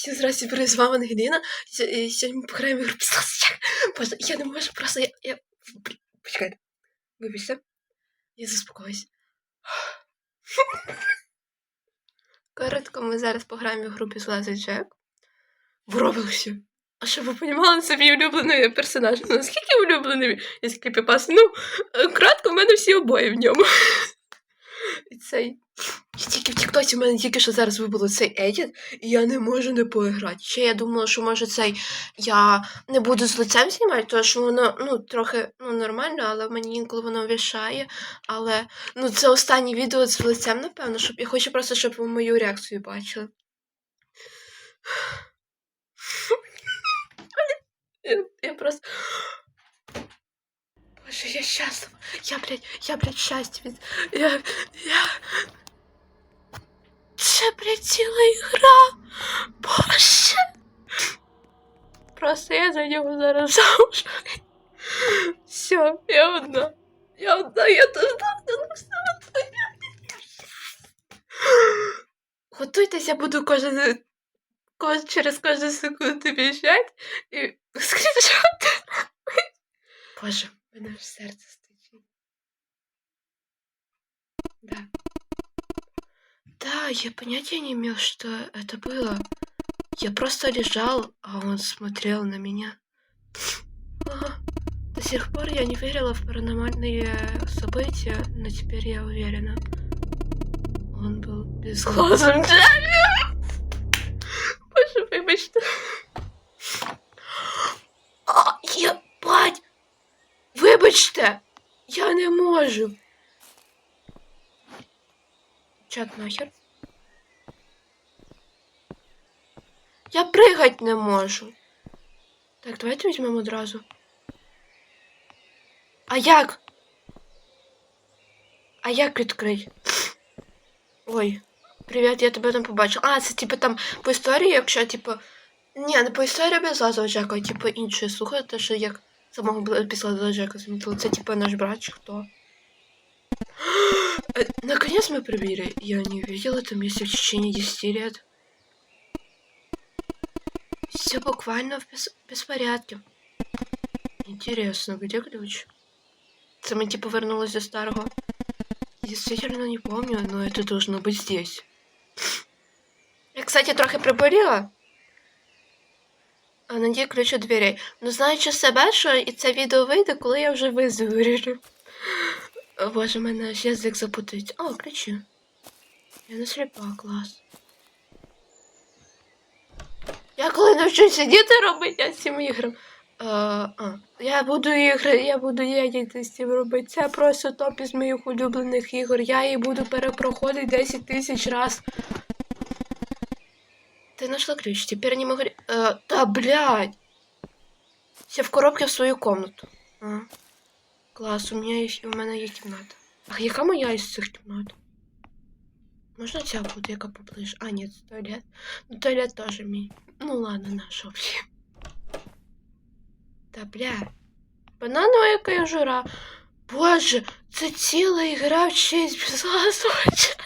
Всім здрасте, привіт, з вами Ангеліна. І Сьогодні ми пограємо ігру «Післасичак». Боже, я не можу просто, я... я... Почекайте. Вибачте. Я заспокоюсь. Коротко, ми зараз пограємо в групі Злазий Джек. В Роблоксі. А щоб ви розуміли, це мій улюблений персонаж. Ну, наскільки улюблений із кріпіпас? Ну, е, кратко, в мене всі обоє в ньому. І цей. І тільки в Тіктоці в мене тільки що зараз вибуло цей едіт, і я не можу не поіграти. Ще я думала, що може цей я не буду з лицем знімати, тому що воно ну трохи ну нормально, але мені інколи воно вішає. Але ну це останнє відео з лицем, напевно, щоб я хочу просто, щоб ви мою реакцію бачили. Я просто. Боже, я щаслива. Я, блядь, я, блядь, від. Я. Я. Це, блядь, ціла ігра. Боже. Просто я за нього зараз замуж. Все, я одна. Я одна, я тут здохну, все одна. Готуйтеся, буду кожен, кож, через кожну секунду біжать і скріншоти. Боже, мене аж серце стучить. Да. Да, я понятия не имел, что это было. Я просто лежал, а он смотрел на меня. До сих пор я не верила в паранормальные события, но теперь я уверена. Он был безглазым Вибачте! Я не можу. Чат нахер. Я пригать не можу. Так, давайте візьмемо одразу. А як? А як відкрить? Ой, привіт, я тебе там побачила. А, це типу там по історії, якщо, типу. Ні, не по історії без Джека, а типу інше. Слухайте, що як самого Бла- після Лазова Джека замітили. Це типу наш брат чи хто. Э, Наконец мы проверили. Я не видел это место в течение 10 лет. Все буквально в бес- беспорядке. Интересно, где ключ? Это мы типа вернулась до старого. Действительно не помню, но это должно быть здесь. Я, кстати, трохи приболіла. А надій ключ від дверей. Ну, знаючи себе, що і це відео вийде, коли я вже виздоровлю. О, Боже, мене аж язик запутається. О, ключі. Я не сліпа, клас. Я коли навчусь сидіти робити з цим іграм. Я буду ігри, я буду їдіти з цим робити. Це просто топ із моїх улюблених ігор. Я її буду перепроходити 10 тисяч раз. Ты нашла ключ, теперь не могу... Э, да, блядь! Все в коробке в свою комнату. А. Клас, у мене є, у мене є кімната. А яка моя із цих кімнат? Можна ця буде, яка поближче? А, це туалет. Ну, туалет теж мій. Ну ладно, наш общий. Та бля. Бананова яка. Боже, це ціла ігра в честь безгласовича.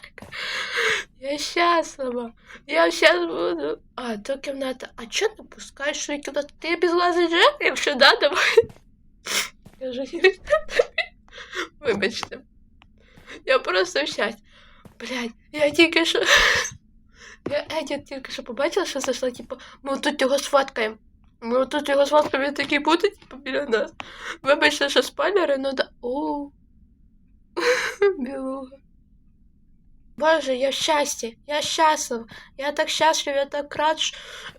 Я щаслива. Я сейчас буду. А, то кімната. А чо ти пускаєш свою кімнату? Ти безглазий Джек? Якщо да, давай. Я вже Вибачте. Я просто щастя. Блядь, я тільки що. Я Едіт тільки що побачила, що зайшла, типу, ми тут його сфоткаємо. Ми тут його сфоткаємо, він такий буде, типу, біля нас. Вибачте, що спойлери, ну да. О. Білуга. Боже, я в щасті, я щаслива. Я так щаслива, я так рад,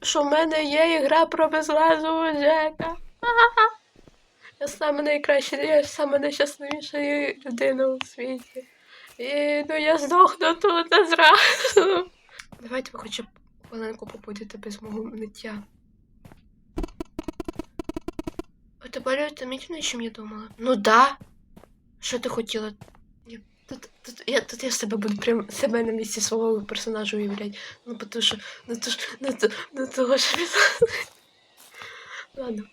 що в мене є ігра про безглазого Джека. Я саме найкраща, я саме найщасливіша людина у світі. І ну я здохну тут зразу. Давайте ви хоча б хвилинку побудете без мого ниття. Это более утомительно, чем я думала. Ну да. Що ти хотіла? Тут, тут, я, тут я себе буду прям себе на місці свого персонажа уявлять. Ну, потому що, ну то ж, ну то, ну того що Ладно.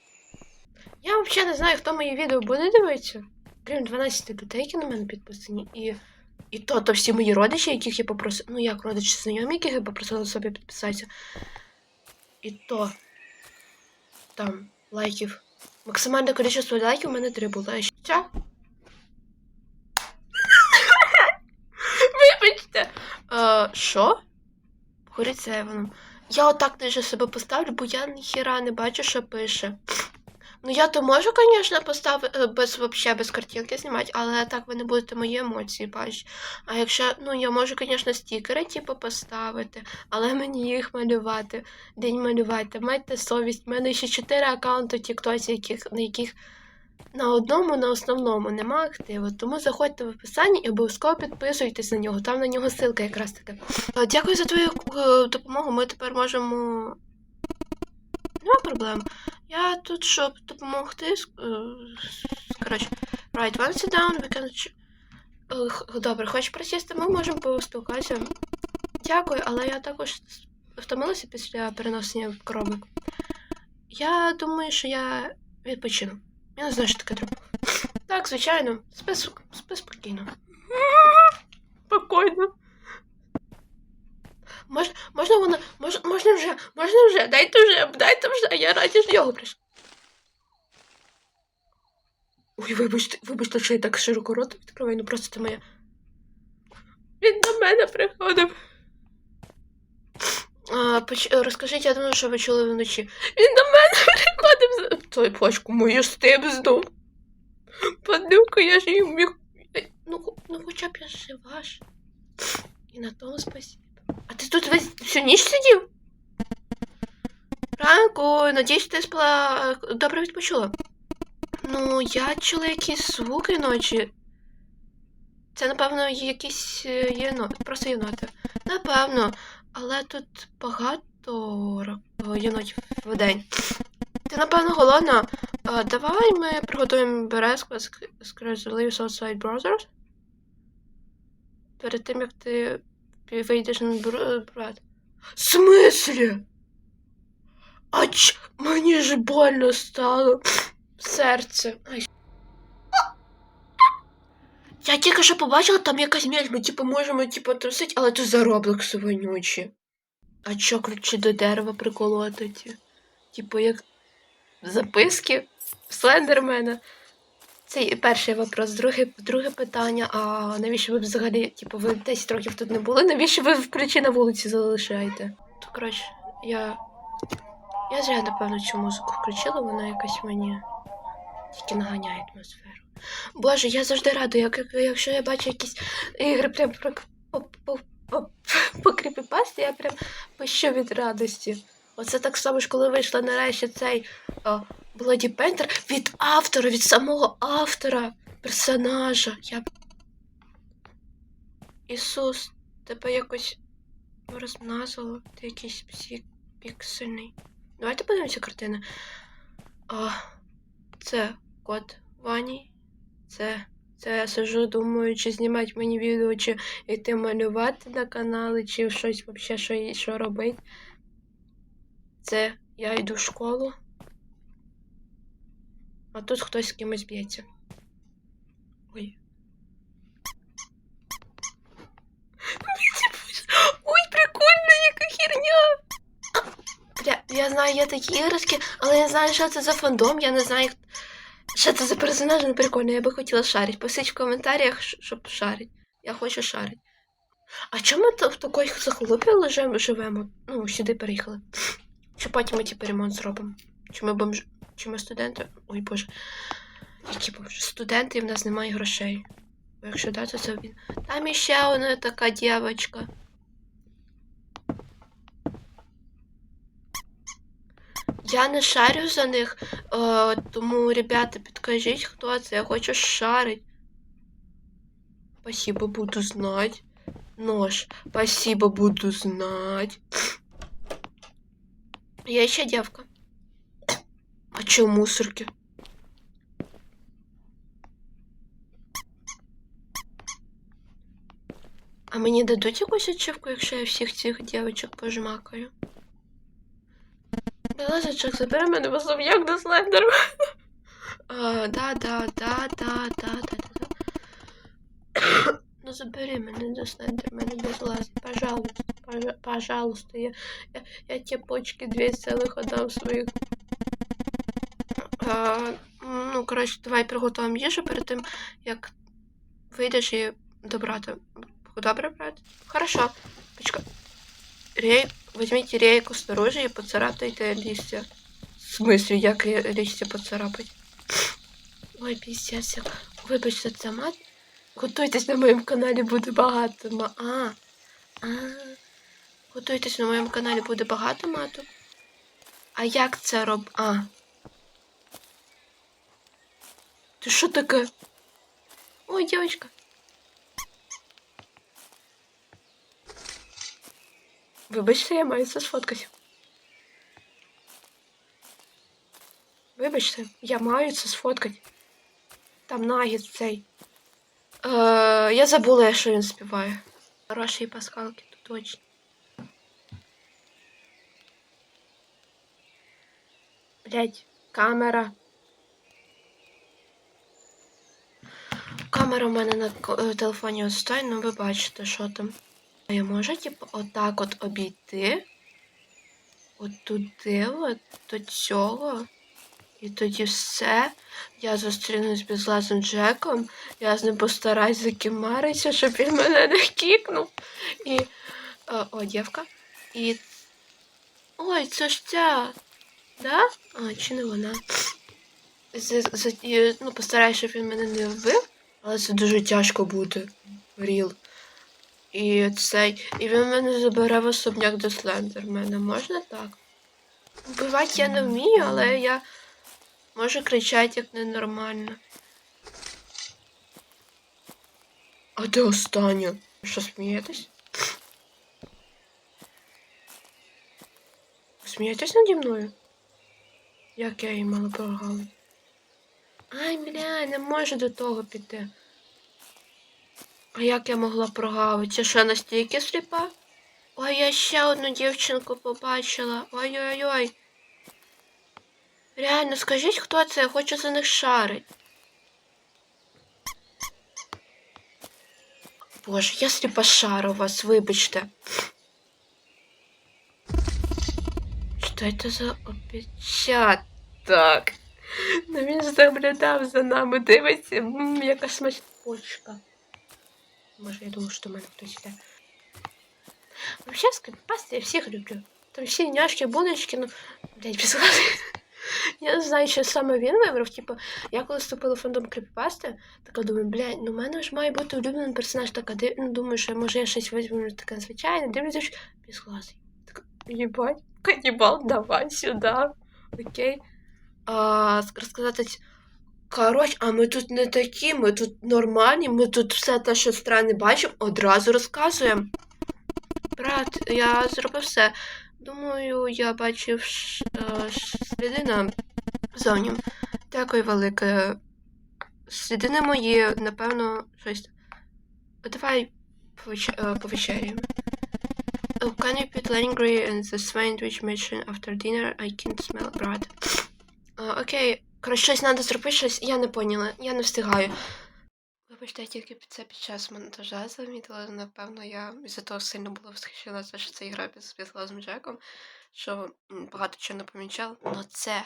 Я взагалі не знаю, хто мої відео буде дивитися. Крім 12 людей, які на мене підписані. І, і то, то всі мої родичі, яких я попросила. Ну як родичі знайомі, яких я попросила собі підписатися. І то там лайків. Максимальне кількість лайків у мене три було. А Що? Вибачте. Е, Що? Горить севеном. Я отак теж себе поставлю, бо я ніхіра не бачу, що пише. Ну, я то можу, звісно, поставити без вообще без картинки знімати, але так ви не будете мої емоції бачити. А якщо, ну, я можу, звісно, стікери, типу, поставити, але мені їх малювати, день малювати. Майте совість. У мене ще чотири аккаунти в Тіктоці, на яких на одному, на основному нема активу. Тому заходьте в описанні і обов'язково підписуйтесь на нього. Там на нього ссылка якраз таки. Дякую за твою е, допомогу. Ми тепер можемо. Нема проблем. Я тут, щоб допомогти. е, Коротше, right, one sit down, we can... Е, Добре, хочеш присісти, ми можемо поспілкуватися. Дякую, але я також втомилася після переносення коробок. Я думаю, що я відпочину. Я не знаю, що таке треба. Так, звичайно, спи, спи спокійно. Спокійно. Можна, можна вона, мож, можна вже, можна вже, дайте вже, дайте вже, я раді ж його прийшла. Ой, вибачте, вибачте, що я так широко рот відкриваю, ну просто це моя. Він до мене приходив. А, поч... Розкажіть, я думаю, що ви чули вночі. Він до мене з. Той пачку мою стибзнув. Падлюка, я ж їм міг. Ну, ну хоча б я жива ж. І на тому спасибо. А ти тут весь всю ніч сидів? Ранку, надіюсь, ти спала е, добре відпочила. Ну, я чула якісь звуки ночі. Це, напевно, якісь е, єно... просто єноти. Напевно, але тут багато єнотів в день. Ти, напевно, голодна. А, давай ми приготуємо березку з з Leaves Outside Brothers. Перед тим, як ти вийдеш на бр- брат. В смислі? А ч... мені ж больно стало. Серце. Ай. Я тільки що побачила, там якась м'яч, ми типу можемо типу трусити, але то зароблок вонючі. А чо ключі до дерева приколотити? Типу, як записки Слендермена. Це перший вопрос. Друге, друге питання, а навіщо ви взагалі, типу, ви 10 років тут не були? Навіщо ви в ключі на вулиці залишаєте? То коротше, я. Я зря, напевно, цю музику включила, вона якась мені тільки наганяє атмосферу. Боже, я завжди рада, як, як- якщо я бачу якісь ігри прям про по, я прям пищу від радості. Оце так само ж, коли вийшла нарешті цей о, Bloody Panther від автора, від самого автора персонажа. Я... Ісус, тебе якось розмазало, ти якийсь псі піксельний. Давайте подивимося картини. А, це кот Вані. Це, це я сижу, думаю, чи знімати мені відео, чи йти малювати на канали, чи щось взагалі що, що робити. Це я йду в школу. А тут хтось з кимось б'ється. Ой. Ой, прикольно, яка херня! Бля, я знаю, є такі іграшки, але я знаю, що це за фандом, я не знаю, що це за персонаж, ну прикольно, я би хотіла шарить. Пишіть в коментарях, щоб шарить. Я хочу шарить. А чому ми в такій захолупі живемо? Ну, сюди переїхали. Чи потім ми типу ремонт зробимо? Чи ми бомж... Чи ми студенти? Ой боже. Які бомжі? Студенти, і в нас немає грошей. Бо якщо да, то це він. Там іще одна така дівчинка. Я не шарю за них, е, тому, ребята, підкажіть, хто це. Я хочу шарить. Спасибо, буду знать. Нож. Спасибо, буду знать. Я еще девка. А чё мусорки? А мені дадуть якусь ачівку, якщо я всіх цих дівчаток пожмакаю? Е, Лежачок, забери мене, бо сам як до слендеру. Да-да-да-да-да-да-да. Ну забери мене до слендермена, без лази. Пожалуйста, пожалуйста, я, я, я тебе почки две целых отдам своих. А, ну, коротше, давай приготуємо їжу перед тим, як вийдеш і добрати. Добре, брат? Хорошо. Почекай. Рей. Візьміть рейку снаружи і поцарапайте листя. В смысле, як листя поцарапать? Ой, піздець. Вибачте, це мат. Готуйтесь на моєму каналі буде багато ма. А. А. Готуйтесь на моєму каналі буде багато мату. А як це роб. А. Ти що таке? Ой, дівчинка. Вибачте, я маю це сфоткати. Вибачте, я маю це сфоткати. Там нагід цей. Е, я забула, що він співає. Хороші пасхалки, то точно. Блять, камера. Камера в мене на телефоні стоїть, ну ви бачите, що там. А я можу, типу, отак от обійти. От туди, от до цього. І тоді все. Я зустрінусь з безлазим Джеком. Я з ним постараюсь закимаритися, щоб він мене не кікнув. І. О, о дівка. І. Ой, це ж ця. Да? А, чи не вона? З, з, ну, постараюсь, щоб він мене не вбив, але це дуже тяжко буде. Ріл. І цей. І він мене забере в особняк до Слендермена. Можна так? Вбивати я не вмію, але я можу кричати як ненормально. А де остання? Ви Що смієтесь? Смієтесь наді мною? Як я її мала прогавити? Ай, бля, не можу до того піти. А як я могла прогавити? Я настільки сліпа? Ой, я ще одну дівчинку побачила. Ой-ой-ой. Реально, скажіть, хто це? Я хочу за них шарить. Боже, я сліпошару вас, вибачте. Що це за опечаток? Ну він заглядав за нами, дивиться, М, яка смачна почка. Може, я думаю, що до мене хтось йде. Вообще, скрипасти я всіх люблю. Там всі няшки, булочки, ну, блядь, без. Я знаю, що саме він вибрав. Типу, я коли вступила в фандом крипіпасти, така думаю, блядь, ну в мене ж має бути персонаж, див... ну, думаю, що може я щось візьму таке звичайне, дивлюся, що безгласий. Так, їбать, канібал, давай сюди. Окей. А, розказати. Коротше, а ми тут не такі, ми тут нормальні, ми тут все те, що странне бачимо, одразу розказуємо. Брат, я зробив все. Думаю, я бачив сліди на зоні. Дякую велике. Сліди мої, напевно, щось. Давай е, повечеряємо. Oh, can you put Langry in the sandwich mission after dinner? I can't smell bread. Е, Окей, коротше, щось треба зробити, щось. Я не поняла, я не встигаю. Вибачте, я тільки це під час монтажа замітила, напевно, я із-за того сильно була восхищена, що це гра з безглазним Джеком, що багато чого не помічала. Но це,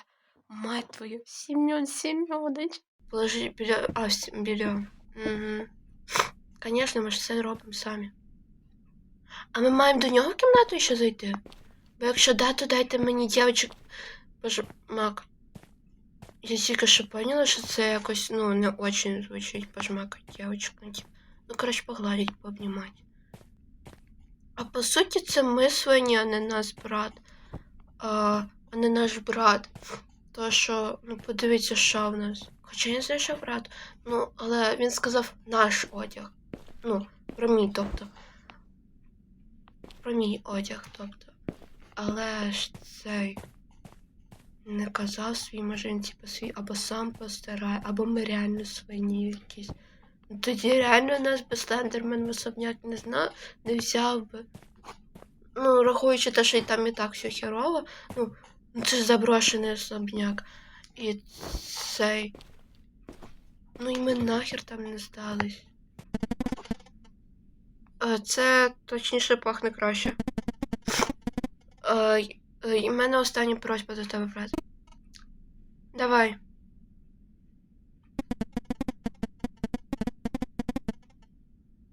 мать твою, Сім'он Сім'онович. Положи біля. А, біля. Угу. Звісно, ми ж все робимо самі. А ми маємо до нього в кімнату ще зайти? Бо якщо да, то дайте мені дівчик. Боже, Мак. Я тільки що поняла, що це якось, ну, не очень звучить пожмакать дівчинку. Ну, типу, ну, коротше, погладить, пообнімати. А по суті, це ми свині, а не наш брат. А, а не наш брат. То що, ну, подивіться, що в нас. Хоча я не знаю, що брат. Ну, але він сказав наш одяг. Ну, про мій, тобто. Про мій одяг, тобто. Але ж цей не казав свій, може він типу або сам постирає, або ми реально свині якісь. Ну, Тоді реально нас би Слендермен особняк не знав, не взяв би. Ну, рахуючи те, що і там і так все херово, ну, ну це ж заброшений особняк. І цей. Ну і ми нахер там не здались. Е, Це точніше пахне краще. Е, І в мене остання просьба до тебе, брат. Давай.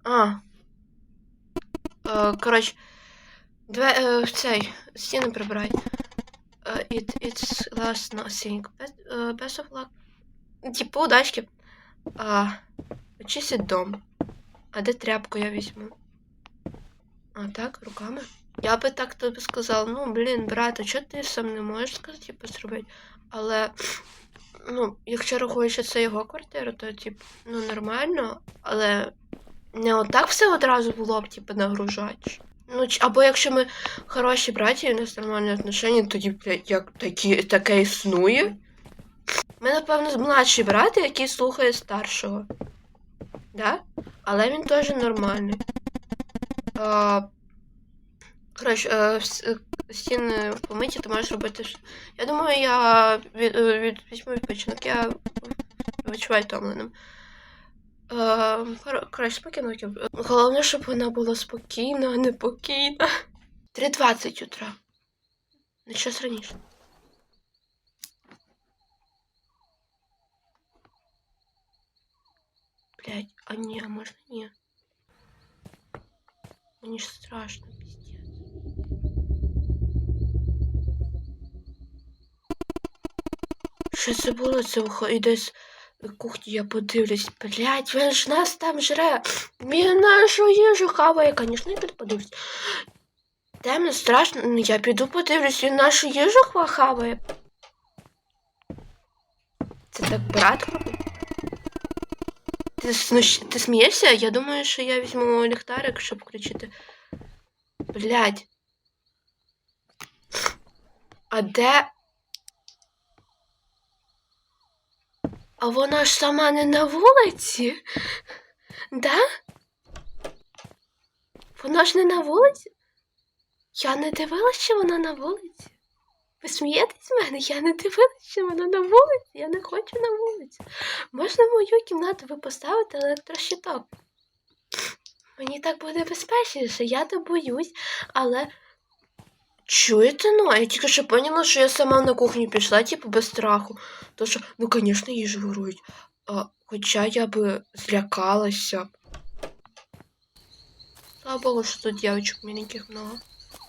А. Е, Коротше, две, е, цей, стіни прибирай. It, it's last nothing. Best of luck. Типу, удачки. А, очистить дом. А де тряпку я візьму? А так, руками? Я би так тобі сказала, ну, блін, брат, а чого ти сам не можеш сказати, типу, зробити? Але, ну, якщо рахуєш, що це його квартира, то, типу, ну, нормально, але не отак все одразу було б, типу, нагружач. Ну, або якщо ми хороші браті, і у нас нормальні отношення, тоді, блядь, як такі, таке існує. Ми, напевно, младший брат, який слухає старшого. Да? Але він теж нормальний. А, коротше, е, е, стіни помиті, ти можеш робити. Я думаю, я від, е, від, візьму відпочинок, я відчуваю втомленим. Коротше, спокійно. Головне, щоб вона була спокійна, а не покійна. 3.20 утра. На час раніше. Блять, а не, а можно не? Мне ж страшно, пиздец. Що це було? Це вихо- і десь кухні я подивлюсь. Блять, він ж нас там жре. Він нашу їжу хаває, звісно, я піду подивлюсь. Темно, страшно, ну я піду подивлюсь, він нашу їжу хаває. Це так брат робить? Ти, сміш- ти смієшся? Я думаю, що я візьму ліхтарик, щоб включити. Блядь. А де. А вона ж сама не на вулиці? Да? Вона ж не на вулиці? Я не дивилась, що вона на вулиці. Ви смієтесь з мене? Я не дивилась, що вона на вулиці. Я не хочу на вулиці. Можна в мою кімнату ви поставити електрощиток? Мені так буде безпечніше, я то боюсь, але. Чуєте, ну, я тільки що поняла, що я сама на кухню пішла, типу, без страху. То що, ну, звісно, їжу ворують. А, хоча я би злякалася. Слава Богу, що тут дівчинок міленьких много.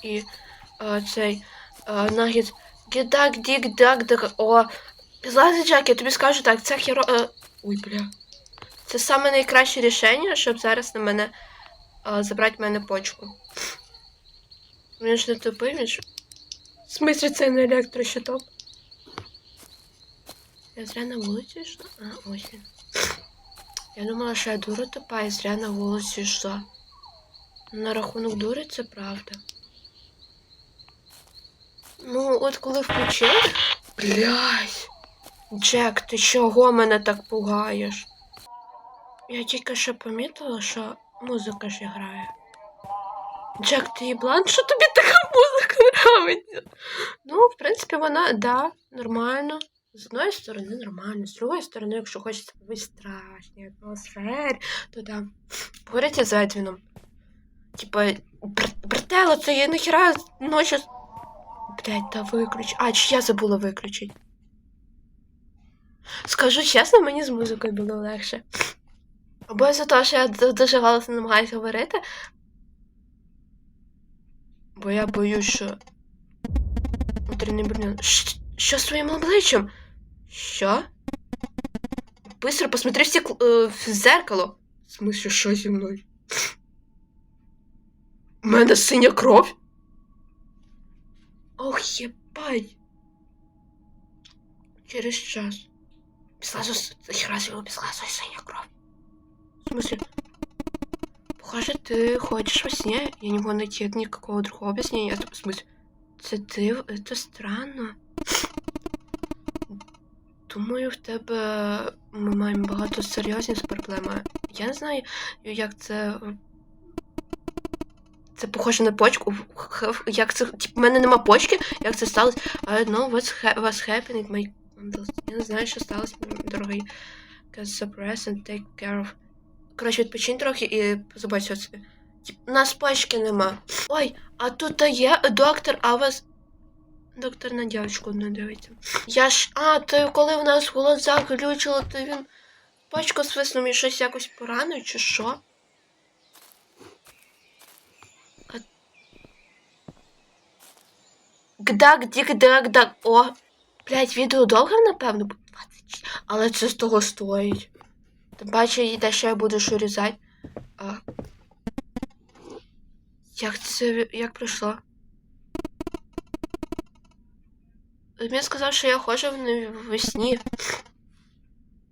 І а, цей а, нагід. Гідак, дік, дак, дак. О, Злазий Джек, я тобі скажу так, це хіро. Е... Ой, бля. Це саме найкраще рішення, щоб зараз на мене е, забрати мене почку. Ж не він ж. В смислі це не електрощиток? Я зря на вулицю йшла? А, ось він. Я думала, що я дура тупа і зря на вулицю йшла. На рахунок дури це правда. Ну, от коли включив. Блядь. Джек, ти чого мене так пугаєш? Я тільки що помітила, що музика ж грає. Джек, ти їблан, що тобі така музика нравиться? Ну, в принципі, вона, да, нормально. З одної сторони нормально, з другої сторони, якщо хочеться побути страшній атмосфері, то да. Поговорите з Едвіном. Типа, бр- братело, це я нахера ночі. Блять, да виключ. А, чи я забула виключити? Скажу чесно, мені з музикою було легше. Або за те, що я дуже голосно намагаюся говорити Бо я боюсь, що. Утренній блін. Щ- Що з твоїм обличчям? Що? Быстро посмотри в, стекло, е, в зеркало. В смысле, що зі мною? У мене синя кров? Ох, єбать. Через час. Беслазу, хера его беслазу синя кров. В смысле? Похоже, ты ходишь во сне. Я не могу найти никакого другого объяснения. Это, в смысле? Це ти? Это странно. Думаю, в тебе ми маємо багато серйозних проблем. Я не знаю, як це. Це похоже на почку. Х- Як це. Типу, в мене нема почки, як це сталося. I don't know what's, ha- what's happening, my bundles. Я не знаю, що сталося, мій дорогий. Cause suppress and take care of. Коротше, відпочинь трохи і. Тіп, У нас почки нема. Ой, а тут є доктор, а вас. Доктор на дівчинку не дивиться. Я ж. А, то коли в нас глаза глючило, то він почку свиснув і щось якось поранив, чи що? А... Гдак, дік, гдак, гдак. О! Блять, відео довго, напевно, бо 20. Але це з того стоїть. Тим паче, де ще я буду шурізати. А... Як це. як пройшло? Він сказав, що я ходжу в весні.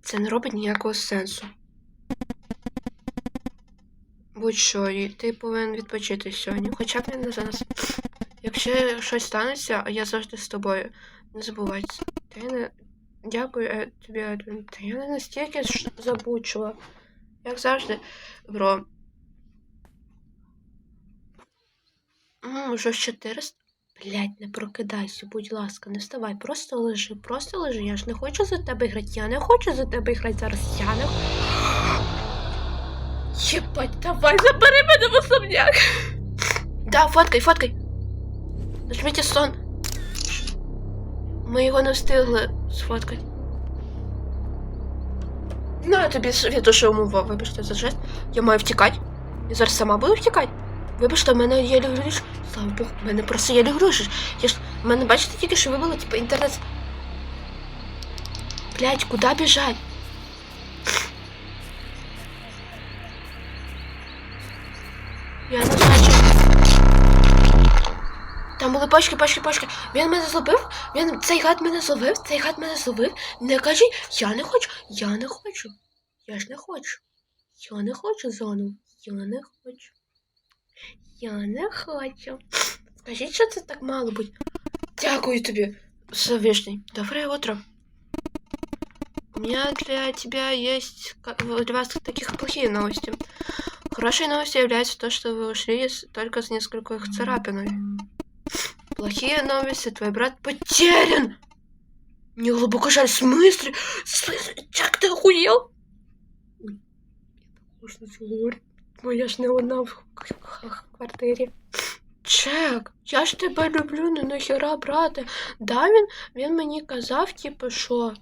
Це не робить ніякого сенсу. Будь-що, і ти повинен відпочити сьогодні. Хоча б не зараз. Якщо щось станеться, я завжди з тобою. Не забувай. Та не. Дякую е, тобі, Едвін. Та я не настільки ж забучила. Як завжди, бро. М, Вже в 400. Блять, не прокидайся, будь ласка, не вставай, просто лежи, просто лежи. Я ж не хочу за тебе грати. Я не хочу за тебе грати зараз. Я не Єбать, давай, забери мене в особняк. Да, фоткай, фоткай. Нажміть сон. Ми його не встигли сфоткати. Ну, я тобі світу мова, вибачте за жест. Я маю втікати. Я зараз сама буду втікати. Вибачте, в мене є гроші. Слава Богу, в мене просто є гроші. Я ж. В мене бачите тільки, що вибило, типу, інтернет. Блять, куди біжать? Я не пачки, пачки, пачки. Він мене зловив, він цей гад мене зловив, цей гад мене зловив. Не кажи, я не хочу, я не хочу. Я ж не хочу. Я не хочу зону. Я не хочу. Я не хочу. Скажіть, що це так мало бути. Дякую тобі, Всевишний. Доброе утро. У меня для тебя есть для вас таких плохие новости. Хорошей новостью является то, что вы ушли только с несколько их царапинами. Плохие новости, твой брат потерян! Мне глубоко жаль, в смысле? В смысле? Чак, ты охуел? Ой, я так можна говорити. Моя ж не одна в х- х- квартирі. Чек, я ж тебе люблю, ну нахіра, брате. Да, він, він мені казав, типу, що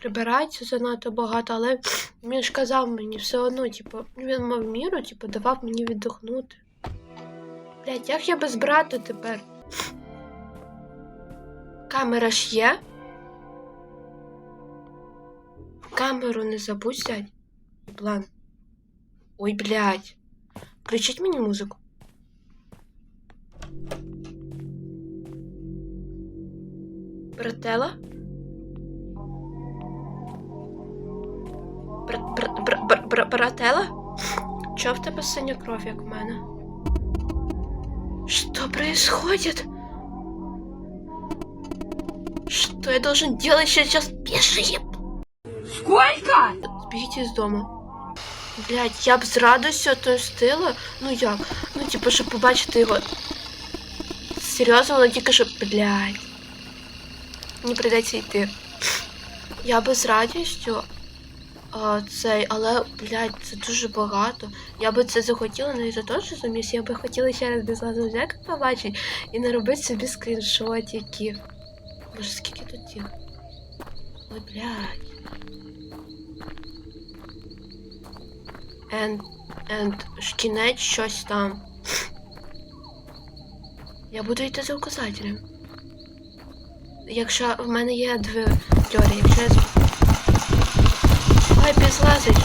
прибирається занадто багато, але він ж казав мені все одно, типу, він мав міру, типу, давав мені віддохнути. Блять, як я без брата тепер? Камера ж є? Камеру не забудь взять. План. Ой, блядь. Включіть мені музику. Братела? Бра- бра- бра- бра- бра- Братела? Чё в тебе синя кровь, як в мене? Что происходит? Что я должен делать сейчас? Бежи! Сколько? Збігіть із дому. Блять, я б з радістю отомстила. Ну як? Ну, типу, щоб побачити його. Серйозно, але тільки щоб. Блять. Мені прийдеться йти. Я би з радістю. А, цей, але, блядь, це дуже багато. Я би це захотіла, не за те, що замість, я би хотіла ще раз без лазу зеркал побачити і не робити собі скріншотиків. Боже, скільки тут їх? Ой, блядь. And, and кінець щось там. Я буду йти за указателем. Якщо в мене є дві теорії, якщо я... з- Ой, підзлазить.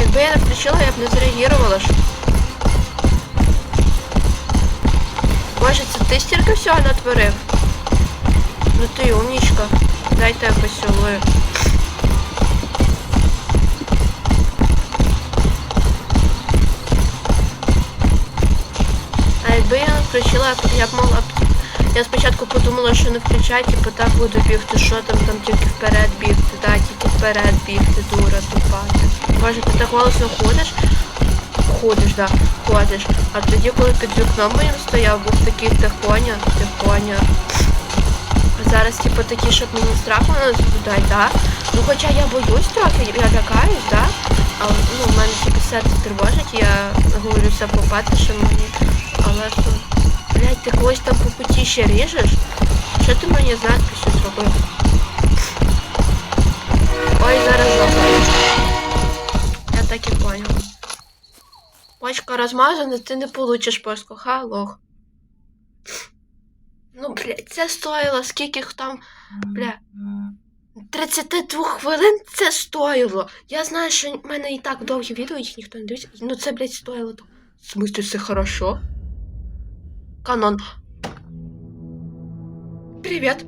Якби я не включила, я б не зреагувала ж. Боже, це ти стільки всього натворив? Ну ти умнічка. Дайте я поцілую. А якби я не включила, я б могла б. Я спочатку подумала, що не включай, типу так буду бігти, що там, там тільки вперед бігти, так, тільки вперед бігти, дура тупати. Боже, ти так голосно ходиш? Ходиш, да, ходиш. А тоді, коли під вікном моїм стояв, був такий тихоня, тихоня. зараз, типу, такі, щоб мені страху не збудають, да? Ну, хоча я боюсь трохи, я лякаюсь, да? А ну, в мене тільки серце тривожить, я говорю все попати, що мені. Ну, блядь, ти когось там по путі ще ріжеш? Що ти мені з надписю зробив? Ой, зараз забуду. Я так і понял. Почка розмазана, ти не получиш пошку, ха, лох. Ну, блядь, це стоїло, скільки там, бля. 32 хвилин це стоїло. Я знаю, що в мене і так довгі відео, їх ніхто не дивиться. Ну це, блядь, стоїло. В смысле, все хорошо? Канон. Привет.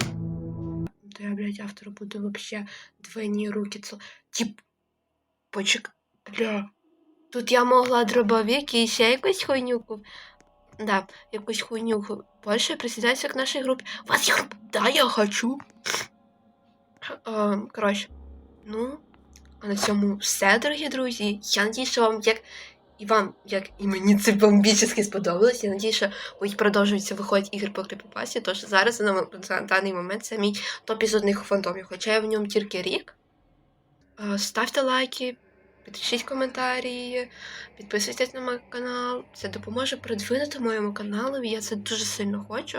Да я, блядь, автору буду вообще двойні руки цел... Тип. Почек. Бля. Тут я могла дробовик і ще якусь хуйню куп... Да, якусь хуйню Больше присоединяйся к нашей группе. У вас группа? Да, я хочу. Ем, Коротше, ну, а на цьому все, дорогі друзі. Я надію, що вам як і вам, як і мені це бомбічно сподобалось. Я надію, що будуть продовжуються виходити ігри по кріпопасі, тож зараз на, даний момент це мій топ із одних фантомів. Хоча я в ньому тільки рік. Ставте лайки, підпишіть коментарі, підписуйтесь на мій канал. Це допоможе продвинути моєму каналу. і Я це дуже сильно хочу.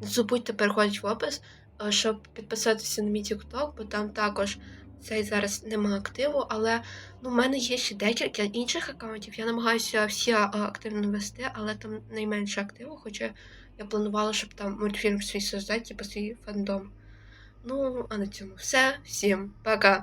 Не забудьте переходити в опис, щоб підписатися на мій TikTok, бо там також цей зараз нема активу, але ну, в мене є ще декілька інших аккаунтів. Я намагаюся всі активно вести, але там найменше активу, хоча я планувала, щоб там мультфільм свій создати, типу свій фандом. Ну, а на цьому все. Всім пока!